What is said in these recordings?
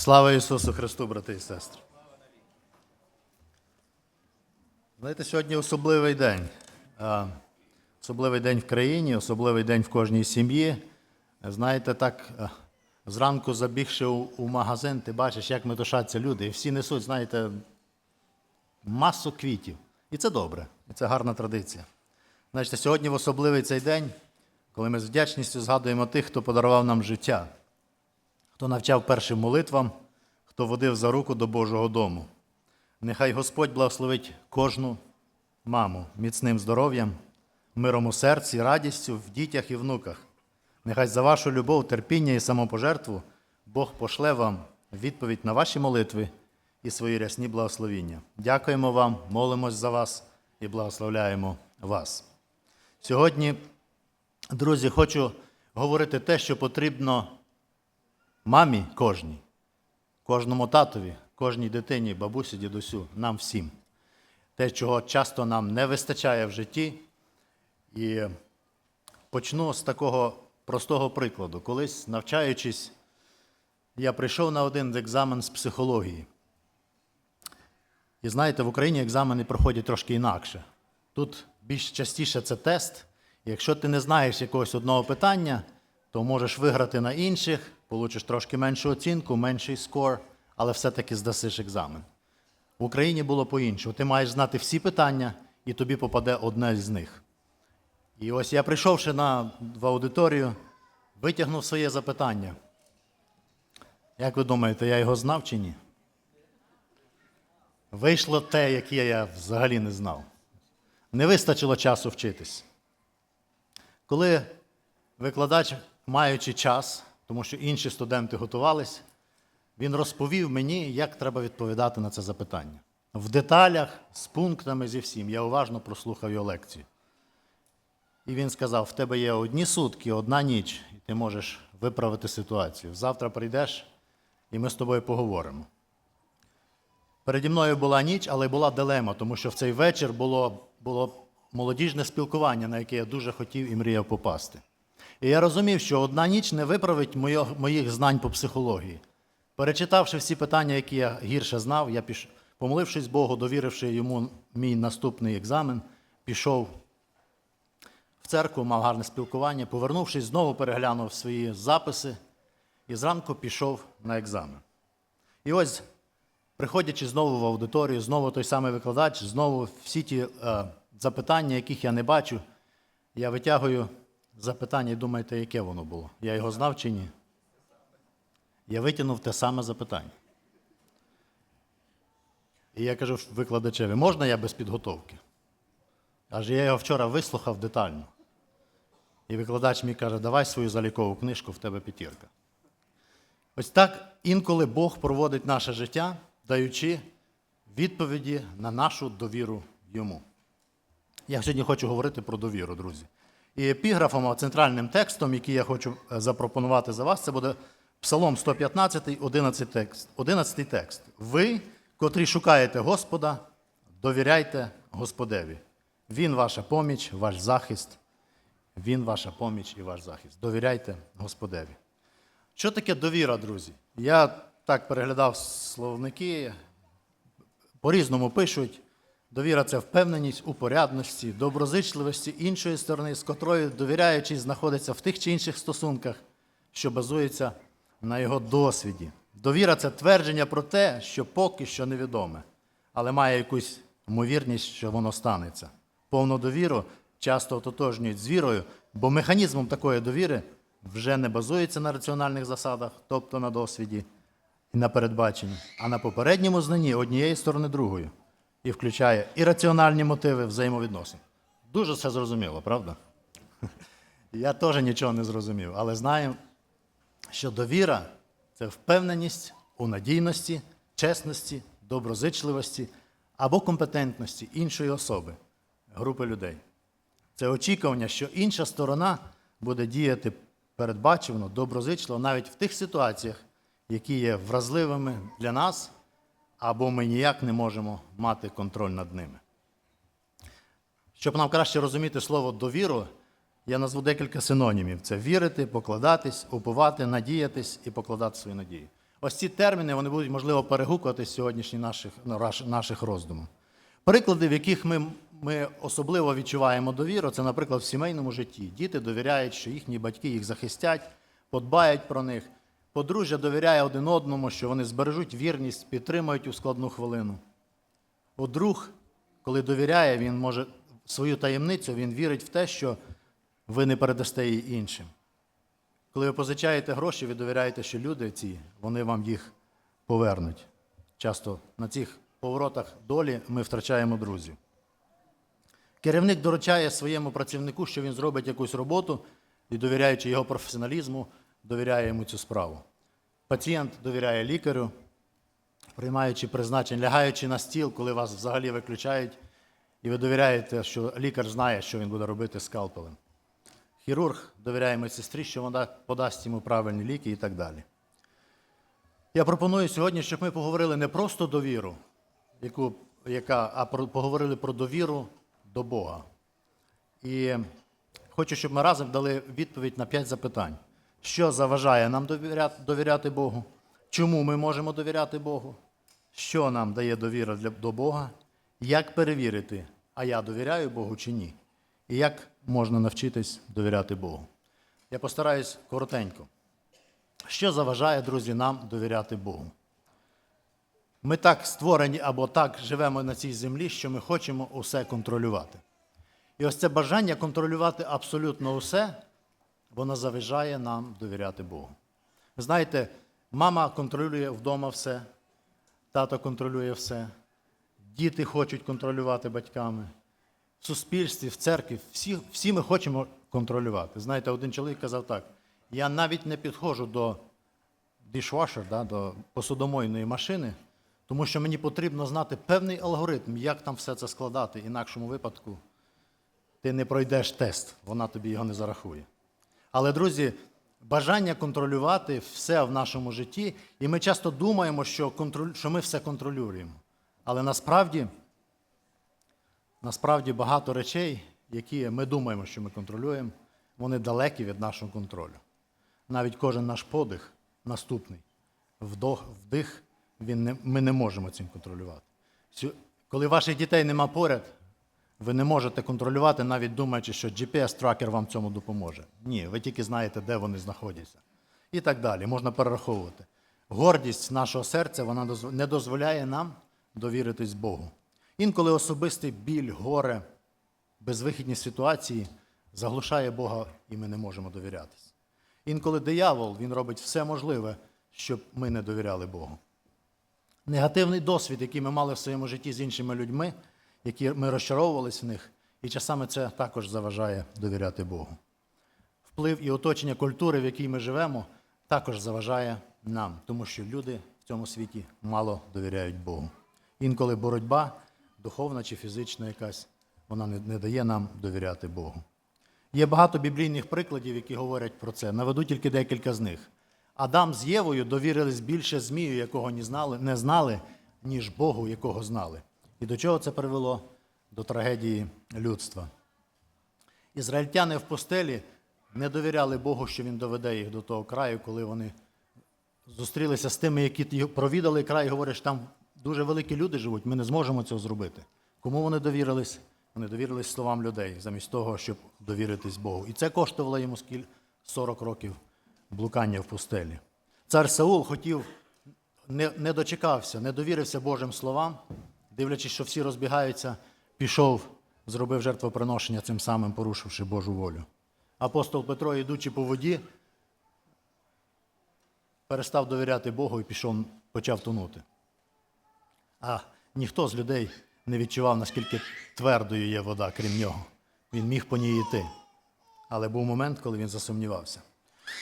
Слава Ісусу Христу, брати і сестри. Знаєте, сьогодні особливий день. Особливий день в країні, особливий день в кожній сім'ї. Знаєте, так зранку забігши у, магазин, ти бачиш, як метушаться люди, і всі несуть, знаєте, масу квітів. І це добре, і це гарна традиція. Знаєте, сьогодні в особливий цей день, коли ми з вдячністю згадуємо тих, хто подарував нам життя, хто навчав першим молитвам, хто водив за руку до Божого дому. Нехай Господь благословить кожну маму міцним здоров'ям, миром у серці, радістю в дітях і внуках. Нехай за вашу любов, терпіння і самопожертву Бог пошле вам відповідь на ваші молитви і свої рясні благословіння. Дякуємо вам, молимось за вас і благословляємо вас. Сьогодні, друзі, хочу говорити те, що потрібно мамі кожній, кожному татові, кожній дитині, бабусі, дідусю, нам всім. Те, чого часто нам не вистачає в житті. І почну з такого простого прикладу. Колись, навчаючись, я прийшов на один екзамен з психології. І знаєте, в Україні екзамени проходять трошки інакше. Тут більш частіше це тест. Якщо ти не знаєш якогось одного питання, то можеш виграти на інших, получиш трошки меншу оцінку, менший скор, але все-таки здасиш екзамен. В Україні було по-іншому. Ти маєш знати всі питання, і тобі попаде одне з них. І ось я прийшовши на, в аудиторію, витягнув своє запитання. Як ви думаєте, я його знав чи ні? Вийшло те, яке я взагалі не знав. Не вистачило часу вчитись. Коли викладач, маючи час, тому що інші студенти готувались, він розповів мені, як треба відповідати на це запитання. В деталях, з пунктами, зі всім. Я уважно прослухав його лекцію. І він сказав: в тебе є одні сутки, одна ніч, і ти можеш виправити ситуацію. Завтра прийдеш, і ми з тобою поговоримо. Переді мною була ніч, але була дилема, тому що в цей вечір було, було молодіжне спілкування, на яке я дуже хотів і мріяв попасти. І я розумів, що одна ніч не виправить моїх, знань по психології. Перечитавши всі питання, які я гірше знав, я піш... помолившись Богу, довіривши йому мій наступний екзамен, пішов в церкву, мав гарне спілкування, повернувшись, знову переглянув свої записи і зранку пішов на екзамен. І ось, приходячи знову в аудиторію, знову той самий викладач, знову всі ті е, запитання, яких я не бачу, я витягую запитання і думаєте, яке воно було? Я його знав чи ні? Я витягнув те саме запитання. І я кажу викладачеві, можна я без підготовки? Аж я його вчора вислухав детально. І викладач мені каже, давай свою залікову книжку, в тебе п'ятірка. Ось так інколи Бог проводить наше життя, даючи відповіді на нашу довіру йому. Я сьогодні хочу говорити про довіру, друзі. І епіграфом, центральним текстом, який я хочу е, запропонувати за вас, це буде Псалом 115, 11 текст. 11 текст. Ви, котрі шукаєте Господа, довіряйте Господеві. Він ваша поміч, ваш захист. Він ваша поміч і ваш захист. Довіряйте Господеві. Що таке довіра, друзі? Я так переглядав словники, по-різному пишуть. Довіра це впевненість у порядності, доброзичливості іншої сторони, з котрою довіряючий знаходиться в тих чи інших стосунках, що базується на його досвіді. Довіра це твердження про те, що поки що невідоме, але має якусь ймовірність, що воно станеться. Повну довіру часто ототожнюють з вірою, бо механізмом такої довіри вже не базується на раціональних засадах, тобто на досвіді і на передбаченні, а на попередньому знанні однієї сторони другої. І включає і раціональні мотиви взаємовідносин. Дуже все зрозуміло, правда? Я теж нічого не зрозумів, але знаю, що довіра це впевненість у надійності, чесності, доброзичливості або компетентності іншої особи, групи людей. Це очікування, що інша сторона буде діяти передбачувано, доброзичливо навіть в тих ситуаціях, які є вразливими для нас, або ми ніяк не можемо мати контроль над ними. Щоб нам краще розуміти слово довіру, я назву декілька синонімів: це вірити, покладатись, уповати, надіятись і покладати свої надії. Ось ці терміни вони будуть, можливо, перегукувати сьогоднішні наших, ну, наших роздумів. Приклади, в яких ми, ми особливо відчуваємо довіру, це, наприклад, в сімейному житті. Діти довіряють, що їхні батьки їх захистять, подбають про них. Подружжя довіряє один одному, що вони збережуть вірність, підтримають у складну хвилину. От друг, коли довіряє, він може свою таємницю, він вірить в те, що ви не передасте її іншим. Коли ви позичаєте гроші, ви довіряєте, що люди ці, вони вам їх повернуть. Часто на цих поворотах долі ми втрачаємо друзів. Керівник доручає своєму працівнику, що він зробить якусь роботу, і довіряючи його професіоналізму, довіряє йому цю справу. Пацієнт довіряє лікарю, приймаючи призначення, лягаючи на стіл, коли вас взагалі виключають, і ви довіряєте, що лікар знає, що він буде робити скалпелем. Хірург довіряє медсестрі, що вона подасть йому правильні ліки і так далі. Я пропоную сьогодні, щоб ми поговорили не просто довіру, яку, яка, а про, поговорили про довіру до Бога. І хочу, щоб ми разом дали відповідь на п'ять запитань. Що заважає нам довіряти, Богу? Чому ми можемо довіряти Богу? Що нам дає довіра до Бога? Як перевірити, а я довіряю Богу чи ні? І як можна навчитись довіряти Богу? Я постараюсь коротенько. Що заважає, друзі, нам довіряти Богу? Ми так створені або так живемо на цій землі, що ми хочемо усе контролювати. І ось це бажання контролювати абсолютно усе, воно заважає нам довіряти Богу. Ви знаєте, мама контролює вдома все, тато контролює все, діти хочуть контролювати батьками. В суспільстві, в церкві, всі, всі ми хочемо контролювати. Знаєте, один чоловік казав так: я навіть не підходжу до dishwasher, да, до посудомойної машини, тому що мені потрібно знати певний алгоритм, як там все це складати. Інакшому випадку ти не пройдеш тест, вона тобі його не зарахує. Але, друзі, бажання контролювати все в нашому житті, і ми часто думаємо, що, контроль... що ми все контролюємо. Але насправді, насправді багато речей, які ми думаємо, що ми контролюємо, вони далекі від нашого контролю. Навіть кожен наш подих наступний, вдох, вдих, він не, ми не можемо цим контролювати. Коли ваших дітей нема поряд, ви не можете контролювати, навіть думаючи, що GPS-тракер вам цьому допоможе. Ні, ви тільки знаєте, де вони знаходяться. І так далі, можна перераховувати. Гордість нашого серця вона не дозволяє нам довіритись Богу. Інколи особистий біль, горе, безвихідні ситуації заглушає Бога, і ми не можемо довірятись. Інколи диявол він робить все можливе, щоб ми не довіряли Богу. Негативний досвід, який ми мали в своєму житті з іншими людьми, які ми розчаровувалися в них, і часами це також заважає довіряти Богу. Вплив і оточення культури, в якій ми живемо, також заважає нам, тому що люди в цьому світі мало довіряють Богу. Інколи боротьба, духовна чи фізична якась, вона не, дає нам довіряти Богу. Є багато біблійних прикладів, які говорять про це. Наведу тільки декілька з них. Адам з Євою довірились більше Змію, якого не знали, не знали, ніж Богу, якого знали. І до чого це привело? До трагедії людства. Ізраїльтяни в пустелі не довіряли Богу, що Він доведе їх до того краю, коли вони зустрілися з тими, які провідали край, і говорять, там дуже великі люди живуть, ми не зможемо цього зробити. Кому вони довірились? Вони довірились словам людей, замість того, щоб довіритись Богу. І це коштувало йому скіль 40 років блукання в пустелі. Цар Саул хотів, не, не дочекався, не довірився Божим словам, дивлячись, що всі розбігаються, пішов, зробив жертвоприношення, цим самим порушивши Божу волю. Апостол Петро, йдучи по воді, перестав довіряти Богу і пішов, почав тонути. А ніхто з людей не відчував, наскільки твердою є вода, крім нього. Він міг по ній йти. Але був момент, коли він засумнівався.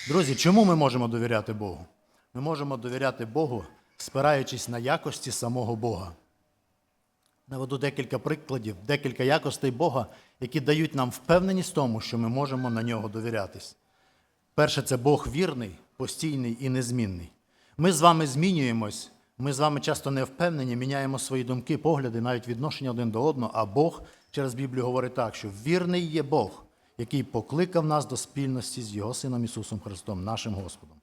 Друзі, чому ми можемо довіряти Богу? Ми можемо довіряти Богу, спираючись на якості самого Бога. Наведу декілька прикладів, декілька якостей Бога, які дають нам впевненість в тому, що ми можемо на нього довірятись. Перше, це Бог вірний, постійний і незмінний. Ми з вами змінюємось, ми з вами часто не впевнені, міняємо свої думки, погляди, навіть відношення один до одного, а Бог через Біблію говорить так, що вірний є Бог, який покликав нас до спільності з Його Сином Ісусом Христом, нашим Господом.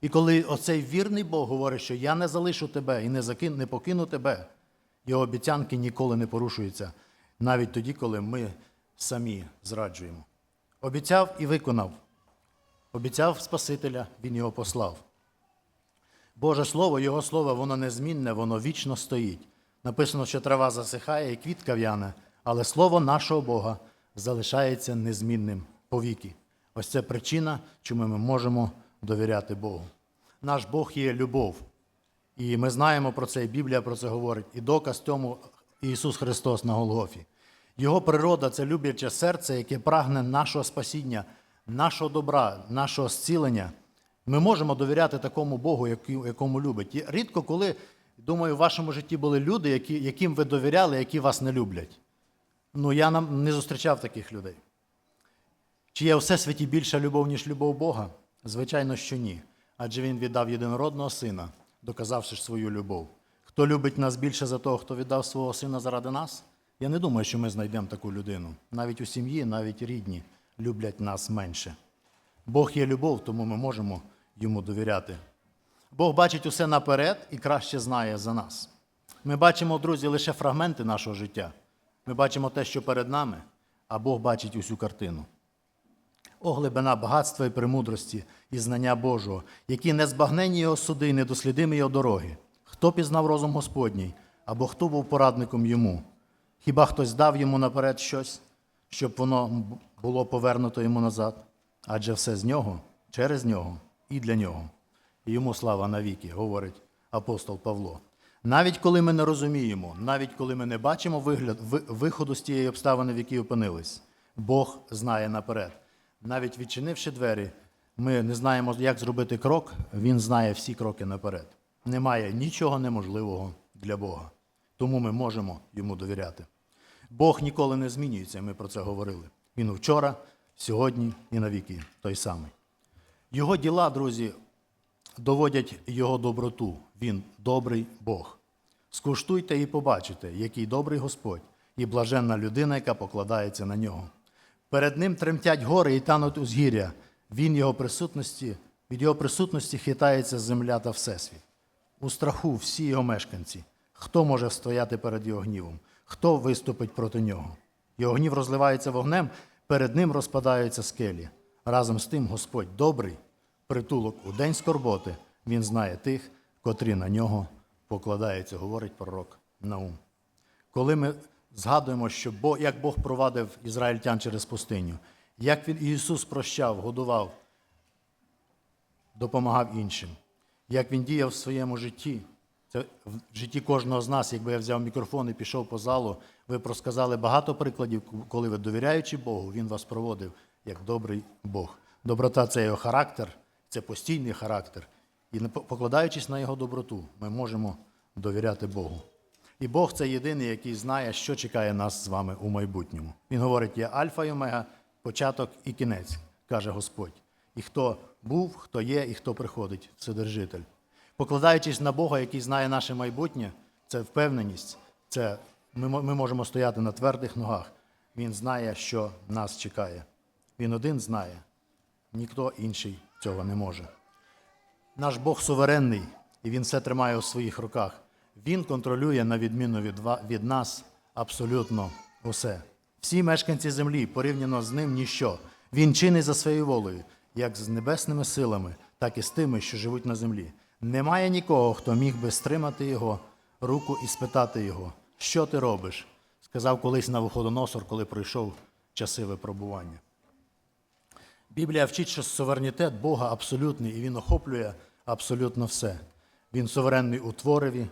І коли оцей вірний Бог говорить, що я не залишу тебе і не, не покину тебе, його обіцянки ніколи не порушуються, навіть тоді, коли ми самі зраджуємо. Обіцяв і виконав. Обіцяв Спасителя, Він його послав. Боже Слово, Його Слово, воно незмінне, воно вічно стоїть. Написано, що трава засихає і квітка в'яне, але Слово нашого Бога залишається незмінним повіки. Ось це причина, чому ми можемо довіряти Богу. Наш Бог є любов. І ми знаємо про це, і Біблія про це говорить. І доказ тому Ісус Христос на Голгофі. Його природа це любляче серце, яке прагне нашого спасіння, нашого добра, нашого зцілення. Ми можемо довіряти такому Богу, якому любить. І рідко коли, думаю, в вашому житті були люди, які, яким ви довіряли, які вас не люблять. Ну, я нам не зустрічав таких людей. Чи є у всесвіті більша любов, ніж любов Бога? Звичайно, що ні. Адже Він віддав єдинородного сина, доказавши свою любов. Хто любить нас більше за того, хто віддав свого сина заради нас? Я не думаю, що ми знайдемо таку людину. Навіть у сім'ї, навіть рідні люблять нас менше. Бог є любов, тому ми можемо йому довіряти. Бог бачить усе наперед і краще знає за нас. Ми бачимо, друзі, лише фрагменти нашого життя. Ми бачимо те, що перед нами, а Бог бачить усю картину. О, глибина багатства і премудрості і знання Божого, які незбагненні його суди і недослідимі його дороги. Хто пізнав розум Господній, або хто був порадником йому? Хіба хтось дав йому наперед щось, щоб воно було повернуто йому назад? Адже все з нього, через нього і для нього. І йому слава навіки, говорить апостол Павло. Навіть коли ми не розуміємо, навіть коли ми не бачимо вигляд, виходу з тієї обставини, в якій опинились, Бог знає наперед. Навіть відчинивши двері, ми не знаємо, як зробити крок, Він знає всі кроки наперед. Немає нічого неможливого для Бога. Тому ми можемо йому довіряти. Бог ніколи не змінюється, ми про це говорили. Він вчора, сьогодні і навіки той самий. Його діла, друзі, доводять його доброту. Він добрий Бог. Скуштуйте і побачите, який добрий Господь і блаженна людина, яка покладається на нього. Перед ним тремтять гори і тануть узгір'я. Він його присутності, від його присутності хитається земля та всесвіт. У страху всі його мешканці. Хто може стояти перед його гнівом? Хто виступить проти нього? Його гнів розливається вогнем, перед ним розпадаються скелі. Разом з тим Господь добрий, притулок у день скорботи. Він знає тих, котрі на нього покладаються, говорить пророк Наум. Коли ми згадуємо, що Бог, як Бог провадив ізраїльтян через пустиню, як він Ісус прощав, годував, допомагав іншим, як він діяв в своєму житті. Це в житті кожного з нас, якби я взяв мікрофон і пішов по залу, ви просказали багато прикладів, коли ви довіряючи Богу, Він вас проводив як добрий Бог. Доброта це його характер, це постійний характер. І покладаючись на його доброту, ми можемо довіряти Богу. І Бог це єдиний, який знає, що чекає нас з вами у майбутньому. Він говорить: я Альфа і Омега, початок і кінець, каже Господь. І хто був, хто є і хто приходить, Вседержитель. Покладаючись на Бога, який знає наше майбутнє, це впевненість, це ми, ми можемо стояти на твердих ногах. Він знає, що нас чекає. Він один знає, ніхто інший цього не може. Наш Бог суверенний, і Він все тримає у своїх руках. Він контролює, на відміну від, від нас, абсолютно усе. Всі мешканці землі порівняно з ним ніщо. Він чинить за своєю волею, як з небесними силами, так і з тими, що живуть на землі. Немає нікого, хто міг би стримати його руку і спитати його, що ти робиш? сказав колись на виходоносор, коли пройшов часи випробування. Біблія вчить, що суверенітет Бога абсолютний, і Він охоплює абсолютно все. Він суверенний у твореві,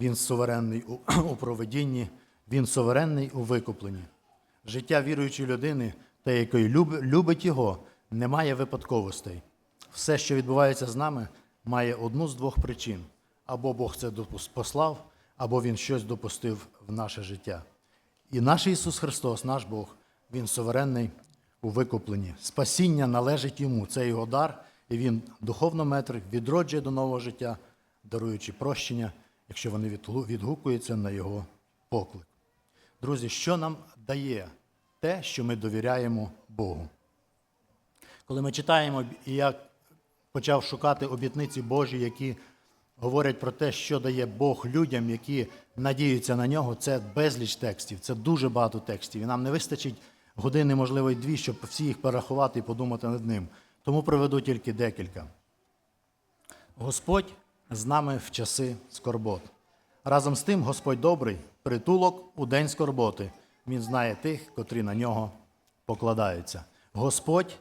Він суверенний у, проведінні, Він суверенний у викупленні. Життя віруючої людини, та якої люб- любить його, немає випадковостей. Все, що відбувається з нами, має одну з двох причин: або Бог це послав, або Він щось допустив в наше життя. І наш Ісус Христос, наш Бог, Він суверенний у викупленні. Спасіння належить йому, це його дар, і він духовно метрик відроджує до нового життя, даруючи прощення, якщо вони відгукуються на його поклик. Друзі, що нам дає те, що ми довіряємо Богу? Коли ми читаємо, і я почав шукати обітниці Божі, які говорять про те, що дає Бог людям, які надіються на нього, це безліч текстів, це дуже багато текстів. І нам не вистачить години, можливо, й дві, щоб всі їх перерахувати і подумати над ним. Тому приведу тільки декілька. Господь з нами в часи скорбот. Разом з тим, Господь добрий, притулок у день скорботи. Він знає тих, котрі на нього покладаються. Господь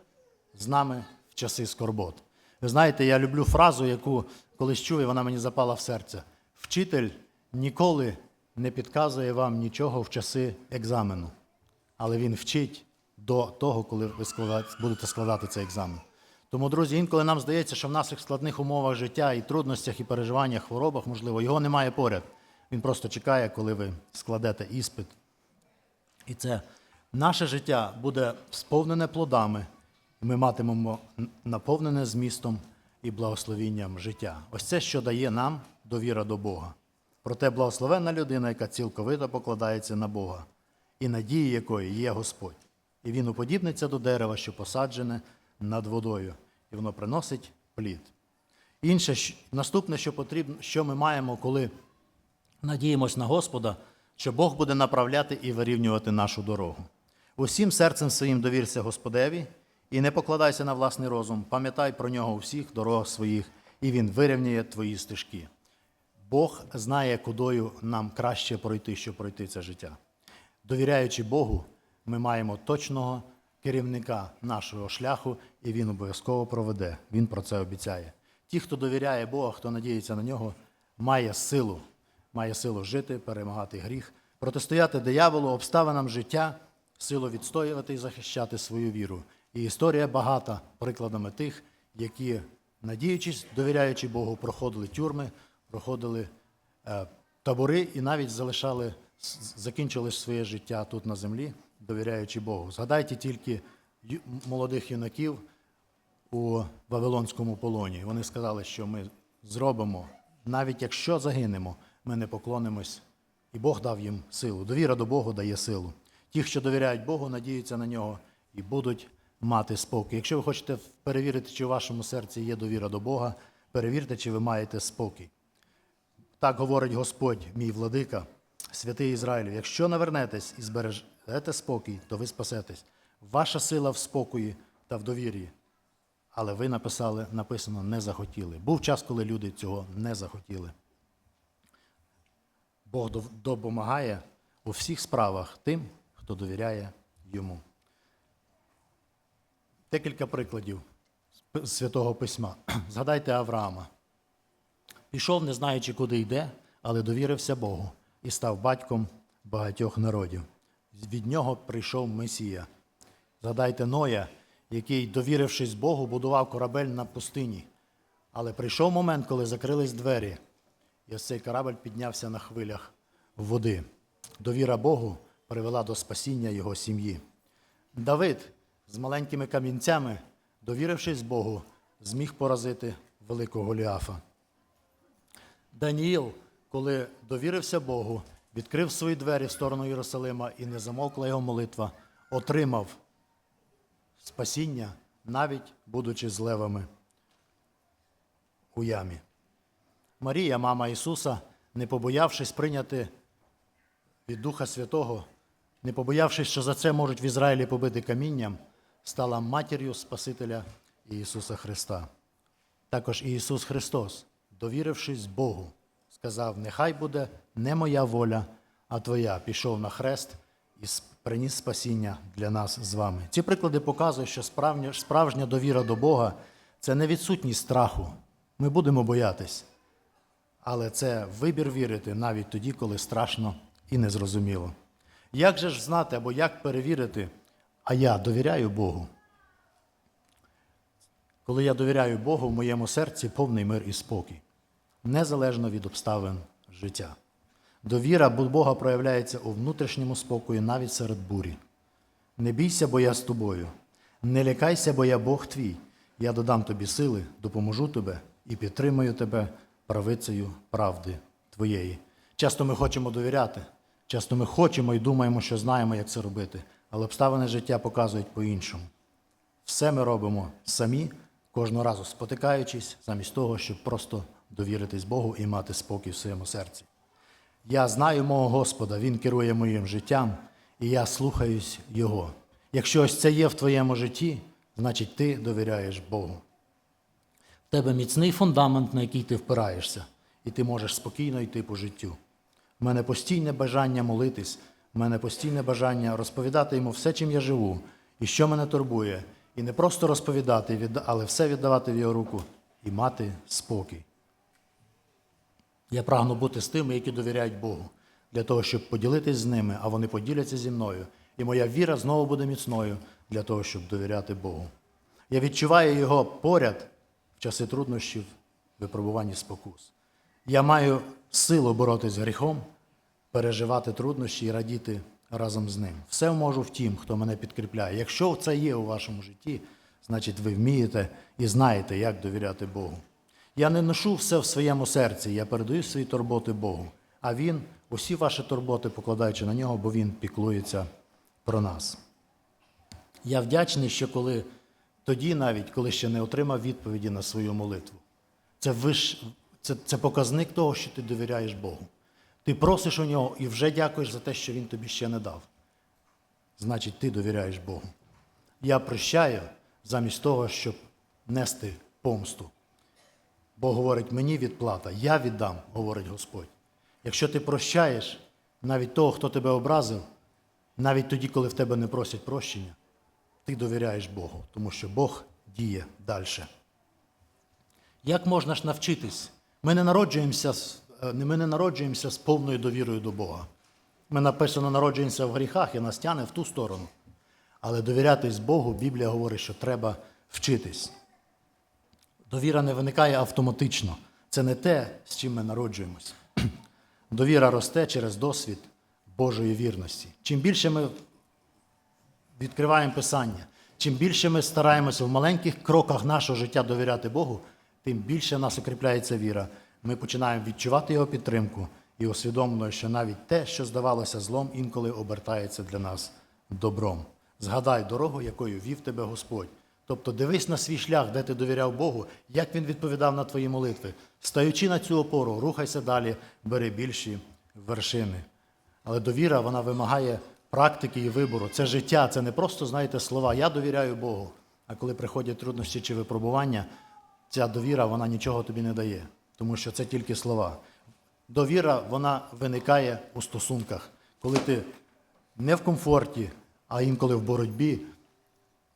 з нами в часи скорбот. Ви знаєте, я люблю фразу, яку колись чув, і вона мені запала в серце. Вчитель ніколи не підказує вам нічого в часи екзамену, але він вчить до того, коли ви будете складати цей екзамен. Тому, друзі, інколи нам здається, що в наших складних умовах життя і трудностях, і переживаннях, хворобах, можливо, його немає поряд. Він просто чекає, коли ви складете іспит. І це наше життя буде сповнене плодами, і ми матимемо наповнене змістом і благословінням життя. Ось це, що дає нам довіра до Бога. Проте благословенна людина, яка цілковито покладається на Бога, і надії якої є Господь. І він уподібниться до дерева, що посаджене над водою, і воно приносить плід. Інше, наступне, що потрібно, що ми маємо, коли надіємось на Господа, що Бог буде направляти і вирівнювати нашу дорогу. Усім серцем своїм довірся Господеві і не покладайся на власний розум, пам'ятай про нього у всіх дорогах своїх, і Він вирівняє твої стежки. Бог знає, кудою нам краще пройти, щоб пройти це життя. Довіряючи Богу, ми маємо точного керівника нашого шляху, і він обов'язково проведе. Він про це обіцяє. Ті, хто довіряє Бога, хто надіється на нього, має силу, має силу жити, перемагати гріх, протистояти дияволу, обставинам життя, силу відстоювати і захищати свою віру. І історія багата прикладами тих, які, надіючись, довіряючи Богу, проходили тюрми, проходили е, табори і навіть залишали, закінчили своє життя тут на землі, довіряючи Богу. Згадайте тільки молодих юнаків у Вавилонському полоні. Вони сказали, що ми зробимо, навіть якщо загинемо, ми не поклонимось. І Бог дав їм силу. Довіра до Бога дає силу. Ті, що довіряють Богу, надіються на нього і будуть мати спокій. Якщо ви хочете перевірити, чи у вашому серці є довіра до Бога, перевірте, чи ви маєте спокій. Так говорить Господь, мій владика, святий Ізраїлю, якщо навернетесь і збережете спокій, то ви спасетесь. Ваша сила в спокої та в довір'ї. Але ви написали, написано, не захотіли. Був час, коли люди цього не захотіли. Бог допомагає у всіх справах тим, хто довіряє йому. Декілька прикладів з Святого Письма. Згадайте Авраама. Пішов, не знаючи, куди йде, але довірився Богу і став батьком багатьох народів. Від нього прийшов Месія. Згадайте Ноя, який, довірившись Богу, будував корабель на пустині. Але прийшов момент, коли закрились двері, і ось цей корабель піднявся на хвилях води. Довіра Богу привела до спасіння його сім'ї. Давид з маленькими камінцями, довірившись Богу, зміг поразити великого Голіафа. Даніїл, коли довірився Богу, відкрив свої двері в сторону Єрусалима і не замовкла його молитва, отримав спасіння, навіть будучи з левами у ямі. Марія, мама Ісуса, не побоявшись прийняти від Духа Святого, не побоявшись, що за це можуть в Ізраїлі побити камінням, стала матір'ю Спасителя Ісуса Христа. Також і Ісус Христос, довірившись Богу, сказав: Нехай буде не моя воля, а Твоя. Пішов на хрест і приніс спасіння для нас з вами. Ці приклади показують, що справжня довіра до Бога це не відсутність страху. Ми будемо боятись, але це вибір вірити навіть тоді, коли страшно і незрозуміло. Як же ж знати або як перевірити, а я довіряю Богу? Коли я довіряю Богу, в моєму серці повний мир і спокій, незалежно від обставин життя. Довіра до Бога проявляється у внутрішньому спокої навіть серед бурі. Не бійся, бо я з тобою. Не лякайся, бо я Бог твій. Я додам тобі сили, допоможу тебе і підтримаю тебе правицею правди твоєї. Часто ми хочемо довіряти, часто ми хочемо і думаємо, що знаємо, як це робити, але обставини життя показують по-іншому. Все ми робимо самі, кожного разу спотикаючись, замість того, щоб просто довіритись Богу і мати спокій в своєму серці. Я знаю мого Господа, Він керує моїм життям, і я слухаюсь Його. Якщо ось це є в твоєму житті, значить ти довіряєш Богу. В тебе міцний фундамент, на який ти впираєшся, і ти можеш спокійно йти по життю. У мене постійне бажання молитись, у мене постійне бажання розповідати йому все, чим я живу, і що мене турбує, і не просто розповідати, але все віддавати в його руку і мати спокій. Я прагну бути з тими, які довіряють Богу, для того, щоб поділитись з ними, а вони поділяться зі мною. І моя віра знову буде міцною для того, щоб довіряти Богу. Я відчуваю його поряд в часи труднощів, випробувань і спокус. Я маю силу боротися з гріхом, переживати труднощі і радіти разом з ним. Все можу в тім, хто мене підкріпляє. Якщо це є у вашому житті, значить ви вмієте і знаєте, як довіряти Богу. Я не ношу все в своєму серці, я передаю свої турботи Богу. А Він усі ваші турботи покладаючи на нього, бо Він піклується про нас. Я вдячний, що коли тоді, навіть коли ще не отримав відповіді на свою молитву, це, виш... це, це показник того, що ти довіряєш Богу. Ти просиш у нього і вже дякуєш за те, що він тобі ще не дав. Значить, ти довіряєш Богу. Я прощаю замість того, щоб нести помсту. Бог говорить, мені відплата, я віддам, говорить Господь. Якщо ти прощаєш навіть того, хто тебе образив, навіть тоді, коли в тебе не просять прощення, ти довіряєш Богу, тому що Бог діє далі. Як можна ж навчитись? Ми не народжуємося, е, ми не народжуємося з повною довірою до Бога. Ми написано народжуємося в гріхах і нас тяне в ту сторону. Але довірятись Богу, Біблія говорить, що треба вчитись. Довіра не виникає автоматично. Це не те, з чим ми народжуємось. Довіра росте через досвід Божої вірності. Чим більше ми відкриваємо Писання, чим більше ми стараємося в маленьких кроках нашого життя довіряти Богу, тим більше в нас укріпляється віра. Ми починаємо відчувати Його підтримку і усвідомлюємо, що навіть те, що здавалося злом, інколи обертається для нас добром. Згадай дорогу, якою вів тебе Господь. Тобто дивись на свій шлях, де ти довіряв Богу, як він відповідав на твої молитви. Стаючи на цю опору, рухайся далі, бери більші вершини. Але довіра вона вимагає практики і вибору. Це життя, це не просто, знаєте, слова. Я довіряю Богу. А коли приходять труднощі чи випробування, ця довіра вона нічого тобі не дає, тому що це тільки слова. Довіра вона виникає у стосунках, коли ти не в комфорті, а інколи в боротьбі,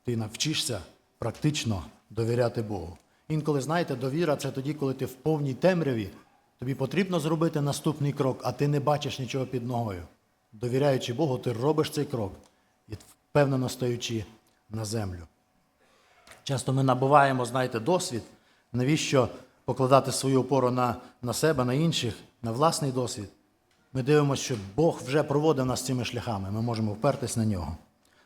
ти навчишся практично довіряти Богу. Інколи, знаєте, довіра це тоді, коли ти в повній темряві, тобі потрібно зробити наступний крок, а ти не бачиш нічого під ногою. Довіряючи Богу, ти робиш цей крок і впевнено стаючи на землю. Часто ми набуваємо, знаєте, досвід, навіщо покладати свою опору на, на себе, на інших, на власний досвід. Ми дивимося, що Бог вже проводив нас цими шляхами, ми можемо впертись на нього.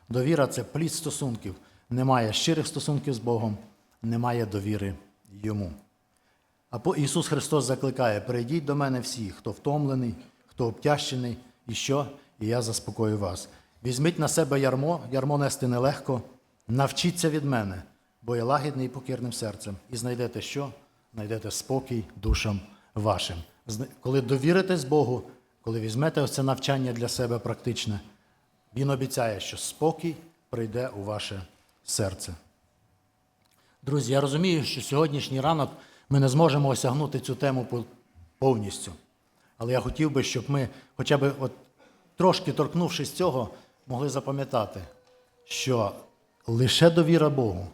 Довіра це плід стосунків. Немає щирих стосунків з Богом, немає довіри йому. А Ісус Христос закликає: прийдіть до мене всі, хто втомлений, хто обтяжчений, і що, і я заспокою вас. Візьміть на себе ярмо, ярмо нести нелегко, навчіться від мене, бо я лагідний і покірним серцем, і знайдете що? Знайдете спокій душам вашим. Коли довіритесь Богу, коли візьмете це навчання для себе практичне, Він обіцяє, що спокій прийде у ваше серце. Друзі, я розумію, що сьогоднішній ранок ми не зможемо осягнути цю тему повністю. Але я хотів би, щоб ми, хоча б от трошки торкнувшись цього, могли запам'ятати, що лише довіра Богу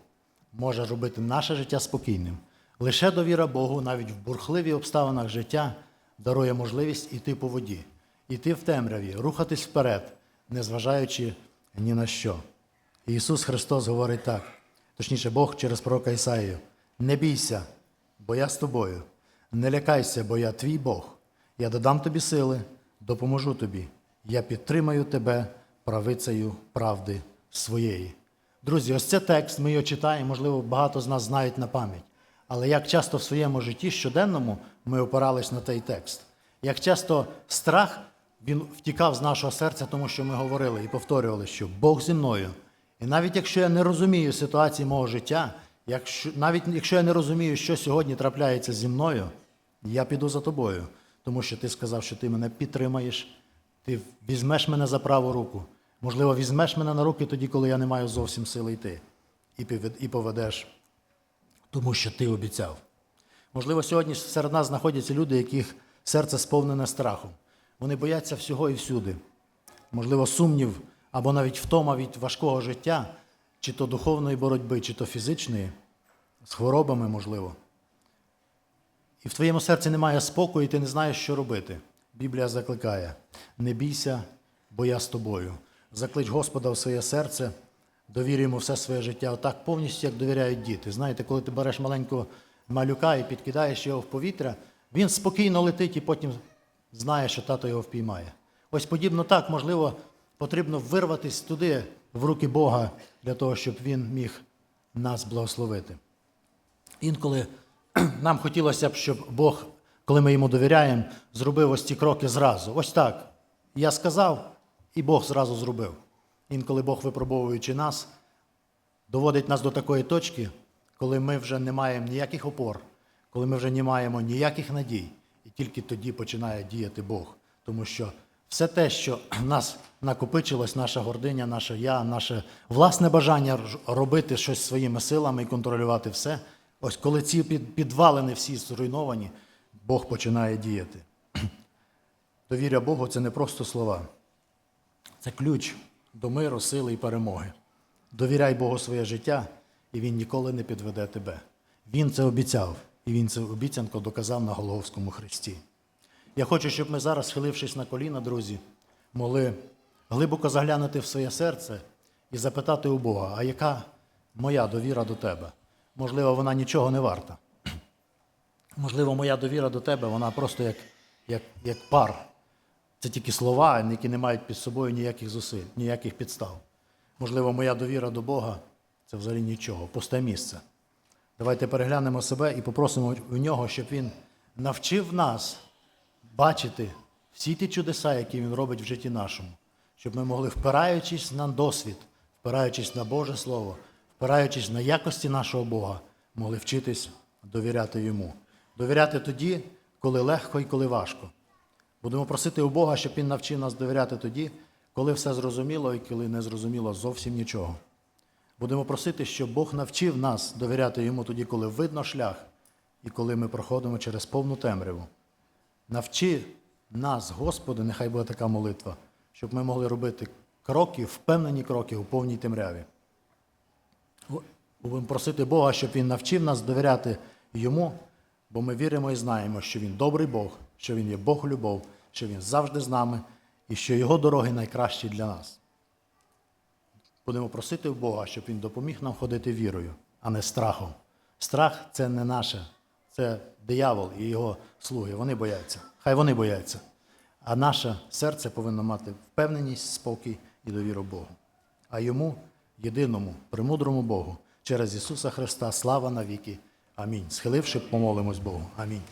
може робити наше життя спокійним. Лише довіра Богу, навіть в бурхливих обставинах життя, дарує можливість іти по воді, іти в темряві, рухатись вперед, незважаючи ні на що. Ісус Христос говорить так, точніше, Бог через пророка Ісаїю: не бійся, бо я з тобою, не лякайся, бо я твій Бог. Я додам тобі сили, допоможу тобі. Я підтримаю тебе правицею правди своєї. Друзі, ось це текст, ми його читаємо, можливо, багато з нас знають на пам'ять. Але як часто в своєму житті щоденному ми опирались на той текст, як часто страх він втікав з нашого серця, тому що ми говорили і повторювали, що Бог зі мною. І навіть якщо я не розумію ситуації мого життя, Якщо, навіть якщо я не розумію, що сьогодні трапляється зі мною, я піду за тобою, тому що ти сказав, що ти мене підтримаєш, ти візьмеш мене за праву руку. Можливо, візьмеш мене на руки тоді, коли я не маю зовсім сили йти, і поведеш, тому що ти обіцяв. Можливо, сьогодні серед нас знаходяться люди, яких серце сповнене страхом. Вони бояться всього і всюди. Можливо, сумнів або навіть втома від важкого життя, чи то духовної боротьби, чи то фізичної, з хворобами, можливо. І в твоєму серці немає спокою, і ти не знаєш, що робити. Біблія закликає: не бійся, бо я з тобою. Заклич Господа в своє серце, довір йому все своє життя, отак повністю, як довіряють діти. Знаєте, коли ти береш маленького малюка і підкидаєш його в повітря, він спокійно летить і потім знає, що тато його впіймає. Ось подібно так, можливо, потрібно вирватися туди, в руки Бога, для того, щоб він міг нас благословити. Інколи нам хотілося б, щоб Бог, коли ми йому довіряємо, зробив ось ці кроки зразу. Ось так. Я сказав, і Бог зразу зробив. Інколи Бог, випробовуючи нас, доводить нас до такої точки, коли ми вже не маємо ніяких опор, коли ми вже не маємо ніяких надій, і тільки тоді починає діяти Бог. Тому що все те, що в нас накопичилось, наша гординя, наше я, наше власне бажання робити щось своїми силами і контролювати все, ось коли ці підвалини всі зруйновані, Бог починає діяти. Довіря Богу це не просто слова. Це ключ до миру, сили і перемоги. Довіряй Богу своє життя, і Він ніколи не підведе тебе. Він це обіцяв, і Він це обіцянку доказав на Головському Христі. Я хочу, щоб ми зараз, схилившись на коліна, друзі, могли глибоко заглянути в своє серце і запитати у Бога, а яка моя довіра до тебе? Можливо, вона нічого не варта. Можливо, моя довіра до тебе, вона просто як, як, як пар. Це тільки слова, які не мають під собою ніяких зусиль, ніяких підстав. Можливо, моя довіра до Бога це взагалі нічого, пусте місце. Давайте переглянемо себе і попросимо у нього, щоб він навчив нас бачити всі ті чудеса, які він робить в житті нашому, щоб ми могли, впираючись на досвід, впираючись на Боже Слово, впираючись на якості нашого Бога, могли вчитись довіряти йому. Довіряти тоді, коли легко і коли важко. Будемо просити у Бога, щоб Він навчив нас довіряти тоді, коли все зрозуміло і коли не зрозуміло зовсім нічого. Будемо просити, щоб Бог навчив нас довіряти Йому тоді, коли видно шлях, і коли ми проходимо через повну темряву. Навчи нас, Господи, нехай буде така молитва, щоб ми могли робити кроки, впевнені кроки у повній темряві. Будемо просити Бога, щоб Він навчив нас довіряти Йому, бо ми віримо і знаємо, що Він добрий Бог, що Він є Бог любов, що Він завжди з нами і що Його дороги найкращі для нас. Будемо просити Бога, щоб Він допоміг нам ходити вірою, а не страхом. Страх це не наше, це диявол і його слуги. Вони бояться. Хай вони бояться. А наше серце повинно мати впевненість, спокій і довіру Богу. А йому, єдиному, премудрому Богу, через Ісуса Христа, слава навіки. Амінь. Схиливши, помолимось Богу. Амінь.